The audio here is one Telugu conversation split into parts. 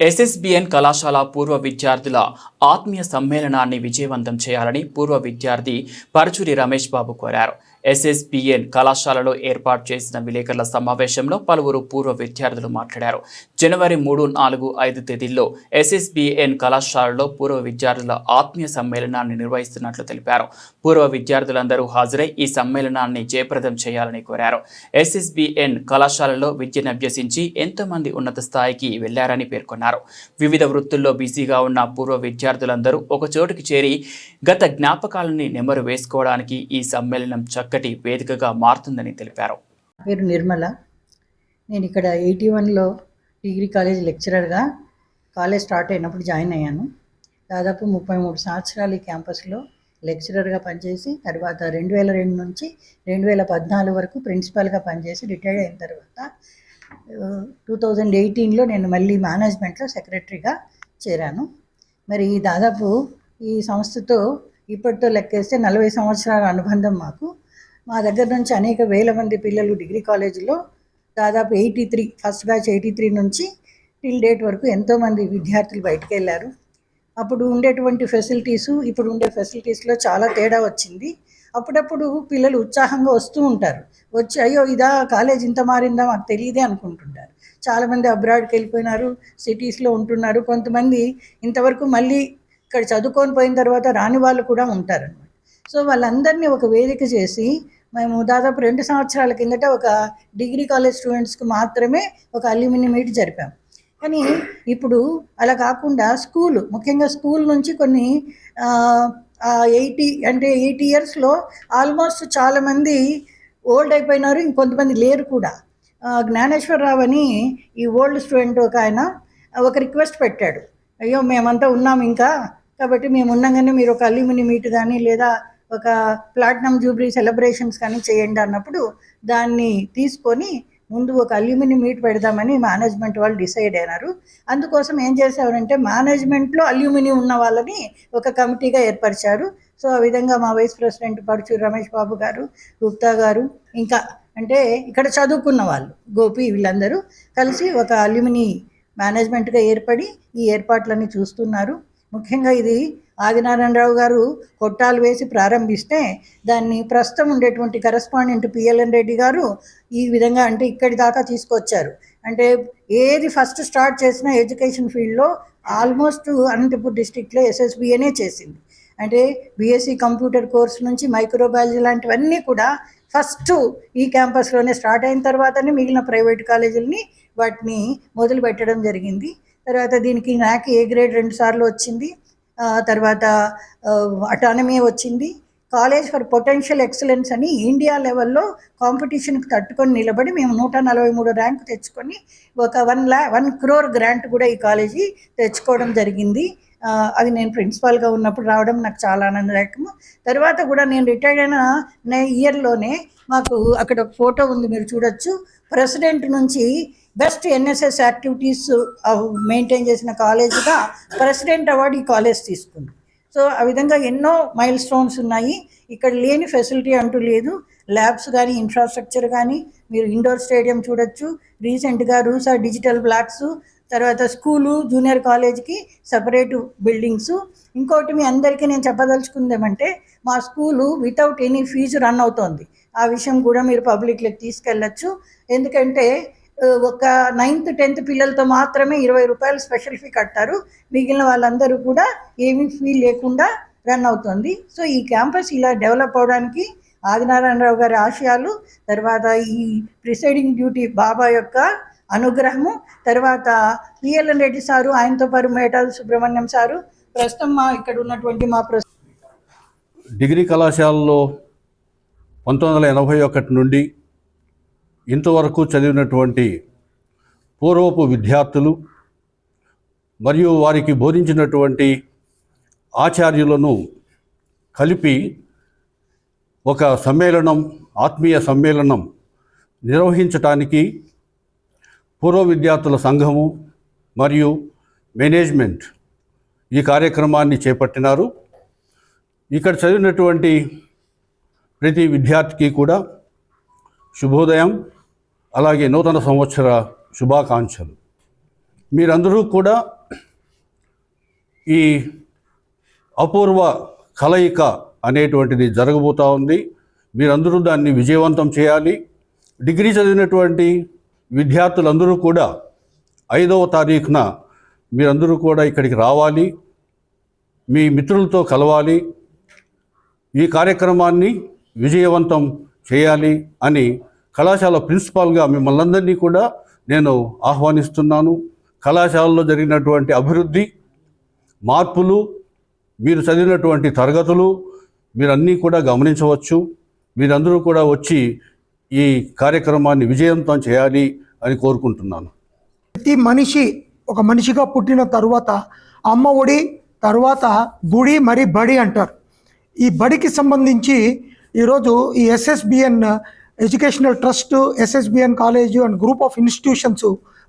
ఎస్ఎస్బిఎన్ కళాశాల పూర్వ విద్యార్థుల ఆత్మీయ సమ్మేళనాన్ని విజయవంతం చేయాలని పూర్వ విద్యార్థి పరచూరి రమేష్ బాబు కోరారు. ఎస్ఎస్బిఎన్ కళాశాలలో ఏర్పాటు చేసిన విలేకరుల సమావేశంలో పలువురు పూర్వ విద్యార్థులు మాట్లాడారు. జనవరి మూడు నాలుగు ఐదు తేదీల్లో ఎస్ఎస్బిఎన్ కళాశాలలో పూర్వ విద్యార్థుల ఆత్మీయ సమ్మేళనాన్ని నిర్వహిస్తున్నట్లు తెలిపారు. పూర్వ విద్యార్థులందరూ హాజరై ఈ సమ్మేళనాన్ని జయప్రదం చేయాలని కోరారు. ఎస్ఎస్బిఎన్ కళాశాలలో విద్యను అభ్యసించి ఎంతోమంది ఉన్నత స్థాయికి వెళ్ళారని పేర్కొన్నారు. వివిధ వృత్తుల్లో బిజీగా ఉన్న పూర్వ విద్యార్థులందరూ ఒక చోటుకి చేరి గత జ్ఞాపకాలని నెమరు వేసుకోవడానికి ఈ సమ్మేళనం చక్కటి వేదికగా మారుతుందని తెలిపారు. నా పేరు నిర్మల. నేను ఇక్కడ ఎయిటీ వన్లో డిగ్రీ కాలేజ్ లెక్చరర్గా కాలేజ్ స్టార్ట్ అయినప్పుడు జాయిన్ అయ్యాను. దాదాపు ముప్పై మూడు సంవత్సరాలు ఈ క్యాంపస్లో లెక్చరర్గా పనిచేసి తర్వాత రెండు వేల రెండు నుంచి రెండు వేల పద్నాలుగు వరకు ప్రిన్సిపాల్గా పనిచేసి రిటైర్డ్ అయిన తర్వాత టూ థౌజండ్ ఎయిటీన్లో నేను మళ్ళీ మేనేజ్మెంట్లో సెక్రటరీగా చేరాను. మరి దాదాపు ఈ సంస్థతో ఇప్పటితో లెక్కేస్తే నలభై సంవత్సరాల అనుబంధం మాకు. మా దగ్గర నుంచి అనేక వేల మంది పిల్లలు డిగ్రీ కాలేజీలో దాదాపు eighty three first batch eighty three నుంచి టిల్ డేట్ వరకు ఎంతోమంది విద్యార్థులు బయటకు వెళ్ళారు. అప్పుడు ఉండేటువంటి ఫెసిలిటీసు ఇప్పుడు ఉండే ఫెసిలిటీస్లో చాలా తేడా వచ్చింది. అప్పుడప్పుడు పిల్లలు ఉత్సాహంగా వస్తూ ఉంటారు. వచ్చి అయ్యో ఇదా కాలేజ్ ఇంత మారిందా? మాకు తెలియదే అనుకుంటుంటారు. చాలామంది అబ్రాడ్కి వెళ్ళిపోయినారు సిటీస్లో ఉంటున్నారు. కొంతమంది ఇంతవరకు మళ్ళీ ఇక్కడ చదువుకొని పోయిన తర్వాత రాని వాళ్ళు కూడా ఉంటారన్నమాట. సో వాళ్ళందరినీ ఒక వేదిక చేసి మేము దాదాపు రెండు సంవత్సరాల కిందట ఒక డిగ్రీ కాలేజ్ స్టూడెంట్స్కి మాత్రమే ఒక అల్యూమినియం మీట్ జరిపాం. కానీ ఇప్పుడు అలా కాకుండా స్కూల్ ముఖ్యంగా స్కూల్ నుంచి కొన్ని ఎయిటీ అంటే ఎయిటీ ఇయర్స్లో ఆల్మోస్ట్ చాలామంది ఓల్డ్ అయిపోయినారు ఇంకొంతమంది లేరు కూడా. జ్ఞానేశ్వరరావు అని ఈ ఓల్డ్ స్టూడెంట్ ఒక ఆయన ఒక రిక్వెస్ట్ పెట్టాడు. అయ్యో మేమంతా ఉన్నాం ఇంకా కాబట్టి మేము ఉన్నాగానే మీరు ఒక అల్యూమినియం మీట్ కానీ లేదా ఒక ప్లాటినం జూబ్లీ సెలబ్రేషన్స్ కానీ చేయండి అన్నప్పుడు దాన్ని తీసుకొని ముందు ఒక అల్యూమినియం మీట్ పెడదామని మేనేజ్మెంట్ వాళ్ళు డిసైడ్ అయినారు. అందుకోసం ఏం చేశారంటే మేనేజ్మెంట్లో అల్యూమినియం ఉన్న వాళ్ళని ఒక కమిటీగా ఏర్పరిచారు. సో ఆ విధంగా మా వైస్ ప్రెసిడెంట్ పరచూరు రమేష్ బాబు గారు గుప్తా గారు ఇంకా అంటే ఇక్కడ చదువుకున్న వాళ్ళు గోపి వీళ్ళందరూ కలిసి ఒక అల్యూమిని మేనేజ్మెంట్గా ఏర్పడి ఈ ఏర్పాట్లన్నీ చూస్తున్నారు. ముఖ్యంగా ఇది ఆదినారాయణరావు గారు కొట్టాలు వేసి ప్రారంభిస్తే దాన్ని ప్రస్తుతం ఉండేటువంటి కరస్పాండెంట్ పిఎల్ఎన్ రెడ్డి గారు ఈ విధంగా అంటే ఇక్కడి దాకా తీసుకొచ్చారు. అంటే ఏది ఫస్ట్ స్టార్ట్ చేసిన ఎడ్యుకేషన్ ఫీల్డ్లో ఆల్మోస్ట్ అనంతపూర్ డిస్టిక్లో ఎస్ఎస్బిఏనే చేసింది. అంటే బీఎస్సీ కంప్యూటర్ కోర్స్ నుంచి మైక్రోబయాలజీ లాంటివన్నీ కూడా ఫస్ట్ ఈ క్యాంపస్లోనే స్టార్ట్ అయిన తర్వాతనే మిగిలిన ప్రైవేట్ కాలేజీలని వాటిని మొదలు పెట్టడం జరిగింది. తర్వాత దీనికి నాకు ఏ గ్రేడ్ రెండు సార్లు వచ్చింది. తర్వాత అటానమీ వచ్చింది. కాలేజ్ ఫర్ పొటెన్షియల్ ఎక్సలెన్స్ అని ఇండియా లెవెల్లో కాంపిటీషన్కి తట్టుకొని నిలబడి మేము నూట నలభై మూడు ర్యాంక్ తెచ్చుకొని ఒక వన్ ల్యా వన్ క్రోర్ గ్రాంట్ కూడా ఈ కాలేజీ తెచ్చుకోవడం జరిగింది. అది నేను ప్రిన్సిపాల్గా ఉన్నప్పుడు రావడం నాకు చాలా ఆనందదాయకము. తర్వాత కూడా నేను రిటైర్డ్ అయిన నే- ఇయర్లోనే మాకు అక్కడ ఒక ఫోటో ఉంది మీరు చూడొచ్చు. ప్రెసిడెంట్ నుంచి బెస్ట్ ఎన్ఎస్ఎస్ యాక్టివిటీస్ మెయింటైన్ చేసిన కాలేజీగా ప్రెసిడెంట్ అవార్డు ఈ కాలేజ్ తీసుకుంది. సో ఆ విధంగా ఎన్నో మైల్ స్టోన్స్ ఉన్నాయి. ఇక్కడ లేని ఫెసిలిటీ అంటూ లేదు. ల్యాబ్స్ కానీ ఇన్ఫ్రాస్ట్రక్చర్ కానీ మీరు ఇండోర్ స్టేడియం చూడొచ్చు. రీసెంట్గా రూసా డిజిటల్ బ్లాక్స్ తర్వాత స్కూలు జూనియర్ కాలేజ్కి సపరేట్ బిల్డింగ్స్. ఇంకోటి మీ అందరికీ నేను చెప్పదలుచుకుంది ఏమంటే మా school without any fee run అవుతోంది. ఆ విషయం కూడా మీరు పబ్లిక్లోకి తీసుకెళ్ళచ్చు. ఎందుకంటే ఒక నైన్త్ టెన్త్ పిల్లలతో మాత్రమే ఇరవై రూపాయలు స్పెషల్ ఫీ కట్టారు మిగిలిన వాళ్ళందరూ కూడా ఏమీ ఫీ లేకుండా రన్ అవుతుంది. సో ఈ క్యాంపస్ ఇలా డెవలప్ అవడానికి ఆదినారాయణరావు గారి ఆశయాలు తర్వాత ఈ ప్రిసైడింగ్ డ్యూటీ బాబా యొక్క అనుగ్రహము. తర్వాత పిఎల్ఎన్ రెడ్డి సారు ఆయనతో పాటు మేటాల సుబ్రహ్మణ్యం సారు. ప్రస్తుతం మా ఇక్కడ ఉన్నటువంటి మా ప్ర డిగ్రీ కళాశాలలో పంతొమ్మిది వందల ఎనభై ఒకటి నుండి ఇంతవరకు చదివినటువంటి పూర్వపు విద్యార్థులు మరియు వారికి బోధించినటువంటి ఆచార్యులను కలిపి ఒక సమ్మేళనం ఆత్మీయ సమ్మేళనం నిర్వహించటానికి పూర్వ విద్యార్థుల సంఘము మరియు మేనేజ్మెంట్ ఈ కార్యక్రమాన్ని చేపట్టినారు. ఇక్కడ చదివినటువంటి ప్రతి విద్యార్థికి కూడా శుభోదయం అలాగే నూతన సంవత్సర శుభాకాంక్షలు. మీరందరూ కూడా ఈ అపూర్వ కలయిక అనేటువంటిది జరగబోతూ ఉంది. మీరందరూ దాన్ని విజయవంతం చేయాలి. డిగ్రీ చదివినటువంటి విద్యార్థులందరూ కూడా ఐదవ తారీఖున మీరందరూ కూడా ఇక్కడికి రావాలి. మీ మిత్రులతో కలవాలి. ఈ కార్యక్రమాన్ని విజయవంతం చేయాలి అని కళాశాల ప్రిన్సిపాల్గా మిమ్మల్ని అందరినీ కూడా నేను ఆహ్వానిస్తున్నాను. కళాశాలలో జరిగినటువంటి అభివృద్ధి మార్పులు మీరు చదివినటువంటి తరగతులు మీరన్నీ కూడా గమనించవచ్చు. మీరందరూ కూడా వచ్చి ఈ కార్యక్రమాన్ని విజయవంతం చేయాలి అని కోరుకుంటున్నాను. ప్రతి మనిషి ఒక మనిషిగా పుట్టిన తరువాత అమ్మ ఒడి తర్వాత గుడి మరి బడి అంటారు. ఈ బడికి సంబంధించి ఈరోజు ఈ SSBN educational trust SSBN college and group of institutions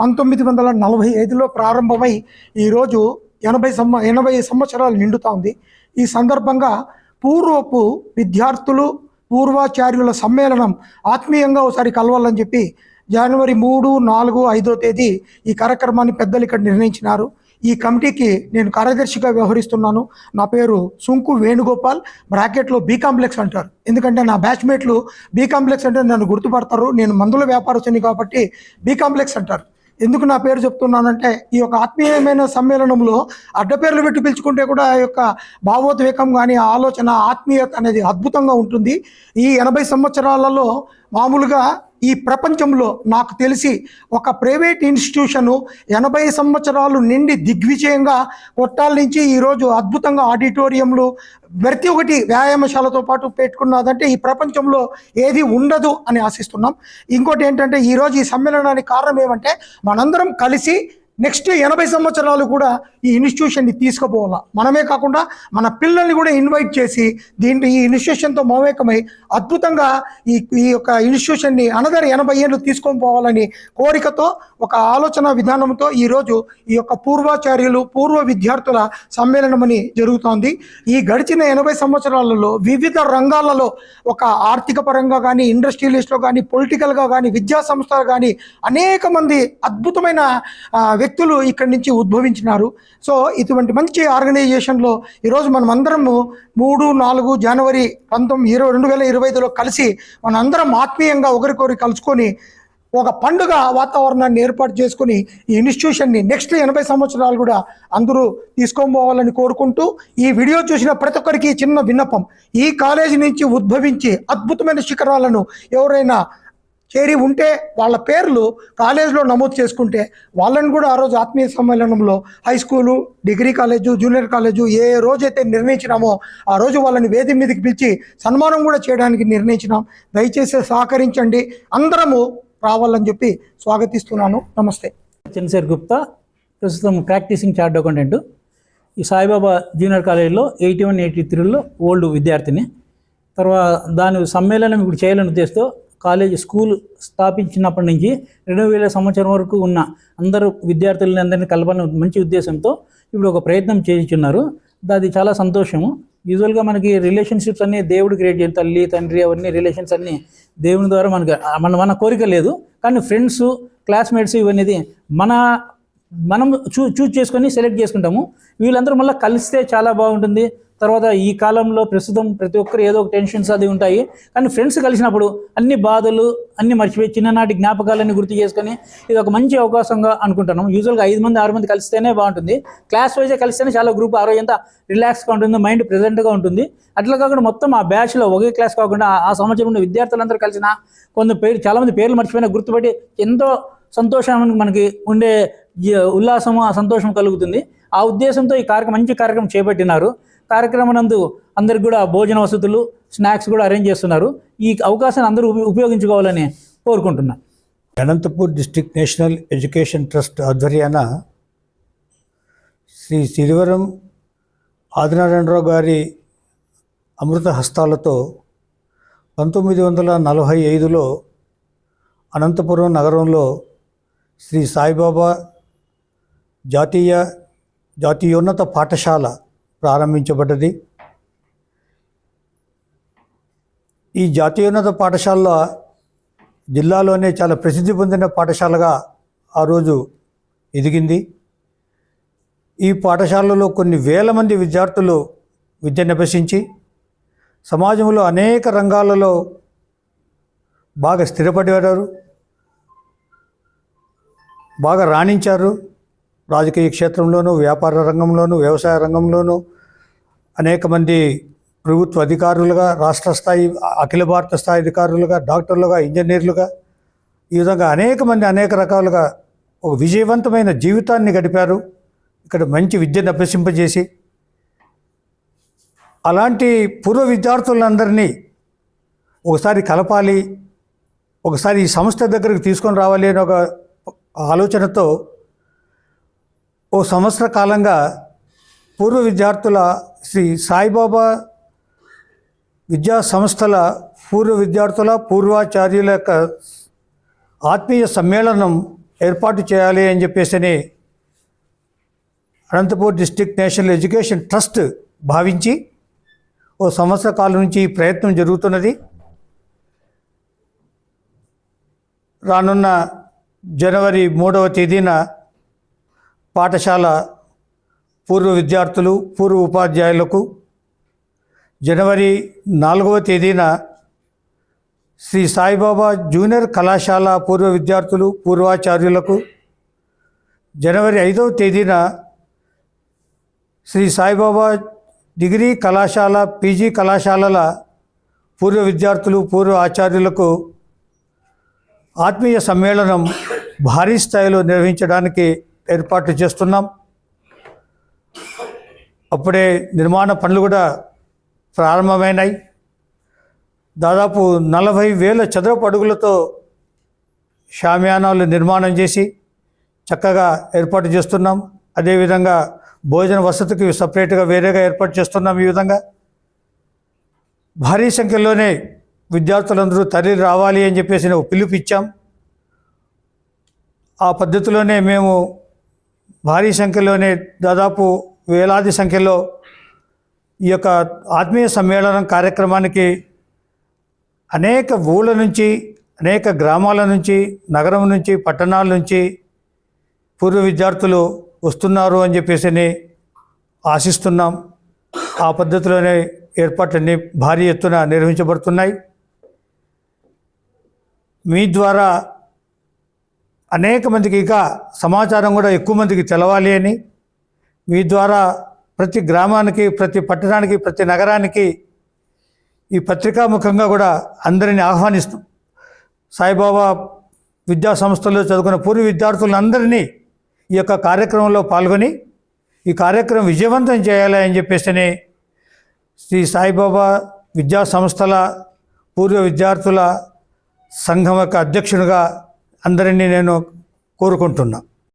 పంతొమ్మిది వందల నలభై ఐదులో ప్రారంభమై ఈరోజు ఎనభై సంవ ఎనభై సంవత్సరాలు నిండుతా ఉంది. ఈ సందర్భంగా పూర్వపు విద్యార్థులు పూర్వాచార్యుల సమ్మేళనం ఆత్మీయంగా ఒకసారి కలవాలని చెప్పి జనవరి మూడు నాలుగు ఐదో తేదీ ఈ కార్యక్రమాన్ని పెద్దలు ఇక్కడ నిర్ణయించినారు. ఈ కమిటీకి నేను కార్యదర్శిగా వ్యవహరిస్తున్నాను. నా పేరు సుంకు వేణుగోపాల్ బ్రాకెట్లో బీ కాంప్లెక్స్ అంటారు. ఎందుకంటే నా బ్యాచ్మేట్లు బీ కాంప్లెక్స్ అంటే నన్ను గుర్తుపడతారు. నేను మందుల వ్యాపారస్తుని కాబట్టి బీ కాంప్లెక్స్ అంటారు. ఎందుకు నా పేరు చెప్తున్నానంటే ఈ యొక్క ఆత్మీయమైన సమ్మేళనంలో అడ్డపేర్లు పెట్టి పిలుచుకుంటే కూడా ఆ యొక్క భావోద్వేగం కానీ ఆలోచన ఆత్మీయత అనేది అద్భుతంగా ఉంటుంది. ఈ ఎనభై సంవత్సరాలలో మామూలుగా ఈ ప్రపంచంలో నాకు తెలిసి ఒక ప్రైవేట్ ఇన్స్టిట్యూషను ఎనభై సంవత్సరాలు నిండి దిగ్విజయంగా కొట్టాల నుంచి ఈరోజు అద్భుతంగా ఆడిటోరియంలు ప్రతి ఒక్కటి వ్యాయామశాలతో పాటు పెట్టుకున్నదంటే ఈ ప్రపంచంలో ఏది ఉండదు అని ఆశిస్తున్నాం. ఇంకోటి ఏంటంటే ఈరోజు ఈ సమ్మేళనానికి కారణం ఏమంటే మనందరం కలిసి నెక్స్ట్ ఎనభై సంవత్సరాలు కూడా ఈ ఇన్స్టిట్యూషన్ని తీసుకుపోవాలా? మనమే కాకుండా మన పిల్లల్ని కూడా ఇన్వైట్ చేసి దీంట్లో ఈ ఇన్స్టిట్యూషన్తో మమేకమై అద్భుతంగా ఈ ఈ యొక్క ఇన్స్టిట్యూషన్ని అనదర్ ఎనభై ఏళ్ళు తీసుకొని పోవాలని కోరికతో ఒక ఆలోచన విధానంతో ఈరోజు ఈ యొక్క పూర్వాచార్యులు పూర్వ విద్యార్థుల సమ్మేళనం అని జరుగుతోంది. ఈ గడిచిన ఎనభై సంవత్సరాలలో వివిధ రంగాలలో ఒక ఆర్థిక పరంగా కానీ ఇండస్ట్రియలిస్ట్లో కానీ పొలిటికల్గా కానీ విద్యా సంస్థలు కానీ అనేక మంది అద్భుతమైన వ్యక్తులు ఇక్కడి నుంచి ఉద్భవించినారు. సో ఇటువంటి మంచి ఆర్గనైజేషన్లో ఈరోజు మనం అందరము మూడు నాలుగు జనవరి పంతొమ్మిది ఇరవై రెండు వేల ఇరవై ఐదులో కలిసి మనందరం ఆత్మీయంగా ఒకరికొకరు కలుసుకొని ఒక పండుగ వాతావరణాన్ని ఏర్పాటు చేసుకుని ఈ ఇన్స్టిట్యూషన్ని నెక్స్ట్ ఎనభై సంవత్సరాలు కూడా అందరూ తీసుకొని పోవాలని కోరుకుంటూ ఈ వీడియో చూసిన ప్రతి ఒక్కరికి చిన్న విన్నపం. ఈ కాలేజీ నుంచి ఉద్భవించి అద్భుతమైన శిఖరాలను ఎవరైనా చేరి ఉంటే వాళ్ళ పేర్లు కాలేజీలో నమోదు చేసుకుంటే వాళ్ళని కూడా ఆ రోజు ఆత్మీయ సమ్మేళనంలో high school degree college junior college ఏ రోజైతే నిర్ణయించినామో ఆ రోజు వాళ్ళని వేది మీదకి పిలిచి సన్మానం కూడా చేయడానికి నిర్ణయించినాం. దయచేసి సహకరించండి. అందరము రావాలని చెప్పి స్వాగతిస్తున్నాను. నమస్తే. చంద్రశేఖర్ గుప్తా ప్రస్తుతం ప్రాక్టీసింగ్ చార్ట్ అకౌంటెంట్. ఈ సాయిబాబా జూనియర్ కాలేజీలో ఎయిటీ వన్ ఎయిటీ త్రీలో ఓల్డ్ విద్యార్థిని. తర్వాత దాని సమ్మేళనం ఇప్పుడు చేయాలని ఉద్దేశంతో కాలేజ్ స్కూల్ స్థాపించినప్పటి నుంచి రెండు వేల సంవత్సరం వరకు ఉన్న అందరూ విద్యార్థులని అందరినీ కలపాలని మంచి ఉద్దేశంతో ఇప్పుడు ఒక ప్రయత్నం చేయించున్నారు అది చాలా సంతోషము. యూజువల్గా మనకి రిలేషన్షిప్స్ అన్నీ దేవుడు క్రియేట్ చేయాలి తల్లి తండ్రి అవన్నీ రిలేషన్స్ అన్నీ దేవుని ద్వారా మనకి మన మన కోరిక లేదు. కానీ ఫ్రెండ్స్ క్లాస్మేట్స్ ఇవన్నీ మన మనం చూ చూజ్ చేసుకొని సెలెక్ట్ చేసుకుంటాము. వీళ్ళందరూ మళ్ళీ కలిస్తే చాలా బాగుంటుంది. తర్వాత ఈ కాలంలో ప్రస్తుతం ప్రతి ఒక్కరు ఏదో ఒక టెన్షన్స్ అది ఉంటాయి. కానీ ఫ్రెండ్స్ కలిసినప్పుడు అన్ని బాధలు అన్ని మర్చిపోయి చిన్ననాటి జ్ఞాపకాలన్నీ గుర్తు చేసుకొని ఇది ఒక మంచి అవకాశంగా అనుకుంటున్నాం యూజువల్గా ఐదు మంది ఆరు మంది కలిస్తేనే బాగుంటుంది. క్లాస్ వైజే కలిస్తేనే చాలా గ్రూప్ ఆ రోజు ఎంత రిలాక్స్గా ఉంటుంది మైండ్ ప్రెజెంట్గా ఉంటుంది. అట్లా కాకుండా మొత్తం ఆ బ్యాచ్లో ఒకే క్లాస్ కాకుండా ఆ- సంవత్సరం ఉన్న విద్యార్థులందరూ కలిసిన కొంత పేరు చాలామంది పేర్లు మర్చిపోయినా గుర్తుపట్టి ఎంతో సంతోషం మనకి ఉండే ఉల్లాసము ఆ సంతోషం కలుగుతుంది. ఆ ఉద్దేశంతో ఈ కార్యక్రమం మంచి కార్యక్రమం చేపట్టినారు. కార్యక్రమం నందు అందరికి కూడా భోజన వసతులు స్నాక్స్ కూడా అరేంజ్ చేస్తున్నారు. ఈ అవకాశాన్ని అందరూ ఉపయోగించుకోవాలని కోరుకుంటున్నాను Anantapur district national education trust ఆధ్వర్యాన Shri Sirivaram Adinarayanarao గారి అమృత హస్తాలతో పంతొమ్మిది వందల నలభై ఐదులో అనంతపురం నగరంలో శ్రీ సాయిబాబా జాతీయ జాతీయోన్నత పాఠశాల ప్రారంభించబడ్డది. ఈ జాతీయోన్నత పాఠశాల జిల్లాలోనే చాలా ప్రసిద్ధి పొందిన పాఠశాలగా ఆ రోజు ఎదిగింది. ఈ పాఠశాలలో కొన్ని వేల మంది విద్యార్థులు విద్య అభ్యసించి సమాజంలో అనేక రంగాలలో బాగా స్థిరపడేవారు బాగా రాణించారు. రాజకీయ క్షేత్రంలోనూ వ్యాపార రంగంలోనూ వ్యవసాయ రంగంలోనూ అనేక మంది ప్రభుత్వ అధికారులుగా రాష్ట్ర స్థాయి అఖిల భారత స్థాయి అధికారులుగా డాక్టర్లుగా ఇంజనీర్లుగా ఈ విధంగా అనేక మంది అనేక రకాలుగా ఒక విజయవంతమైన జీవితాన్ని గడిపారు. ఇక్కడ మంచి విద్యను అభ్యసింపజేసి అలాంటి పూర్వ విద్యార్థులందరినీ ఒకసారి కలపాలి ఒకసారి ఈ సంస్థ దగ్గరికి తీసుకొని రావాలి అనే ఒక ఆలోచనతో ఓ సంవత్సర కాలంగా పూర్వ విద్యార్థుల శ్రీ సాయిబాబా విద్యా సంస్థల పూర్వ విద్యార్థుల పూర్వాచార్యుల యొక్క ఆత్మీయ సమ్మేళనం ఏర్పాటు చేయాలి అని చెప్పేసి Anantapur district national education trust భావించి ఓ సంవత్సర కాలం నుంచి ఈ ప్రయత్నం జరుగుతున్నది. రానున్న జనవరి మూడవ తేదీన పాఠశాల పూర్వ విద్యార్థులు పూర్వ ఉపాధ్యాయులకు జనవరి నాలుగవ తేదీన శ్రీ సాయిబాబా జూనియర్ కళాశాల పూర్వ విద్యార్థులు పూర్వాచార్యులకు జనవరి ఐదవ తేదీన శ్రీ సాయిబాబా డిగ్రీ కళాశాల పీజీ కళాశాలల పూర్వ విద్యార్థులు పూర్వ ఆచార్యులకు ఆత్మీయ సమ్మేళనం భారీ స్థాయిలో నిర్వహించడానికి ఏర్పాట్లు చేస్తున్నాం. అప్పుడే నిర్మాణ పనులు కూడా ప్రారంభమైనాయి. దాదాపు నలభై వేల చదరపు అడుగులతో షామియానాలు నిర్మాణం చేసి చక్కగా ఏర్పాటు చేస్తున్నాం. అదేవిధంగా భోజన వసతికి సపరేట్గా వేరేగా ఏర్పాటు చేస్తున్నాం ఈ విధంగా. భారీ సంఖ్యలోనే విద్యార్థులందరూ తరలి రావాలి అని చెప్పేసి ఒక పిలుపు ఇచ్చాం ఆ పద్ధతిలోనే మేము భారీ సంఖ్యలోనే దాదాపు వేలాది సంఖ్యలో ఈ యొక్క ఆత్మీయ సమ్మేళనం కార్యక్రమానికి అనేక ఊళ్ళ నుంచి అనేక గ్రామాల నుంచి నగరం నుంచి పట్టణాల నుంచి పూర్వ విద్యార్థులు వస్తున్నారు అని చెప్పేసి ఆశిస్తున్నాం. ఆ పద్ధతిలోనే ఏర్పాట్లన్నీ భారీ ఎత్తున నిర్వహించబడుతున్నాయి. మీ ద్వారా అనేక మందికి ఇక సమాచారం కూడా ఎక్కువ మందికి తెలవాలి అని మీ ద్వారా ప్రతి గ్రామానికి ప్రతి పట్టణానికి ప్రతి నగరానికి ఈ పత్రికాముఖంగా కూడా అందరిని ఆహ్వానిస్తాం. సాయిబాబా విద్యా సంస్థల్లో చదువుకున్న పూర్వ విద్యార్థులందరినీ ఈ యొక్క కార్యక్రమంలో పాల్గొని ఈ కార్యక్రమం విజయవంతం చేయాలి అని చెప్పేసి శ్రీ సాయిబాబా విద్యా సంస్థల పూర్వ విద్యార్థుల సంఘం యొక్క అధ్యక్షునిగా అందరినీ నేను కోరుకుంటున్నా.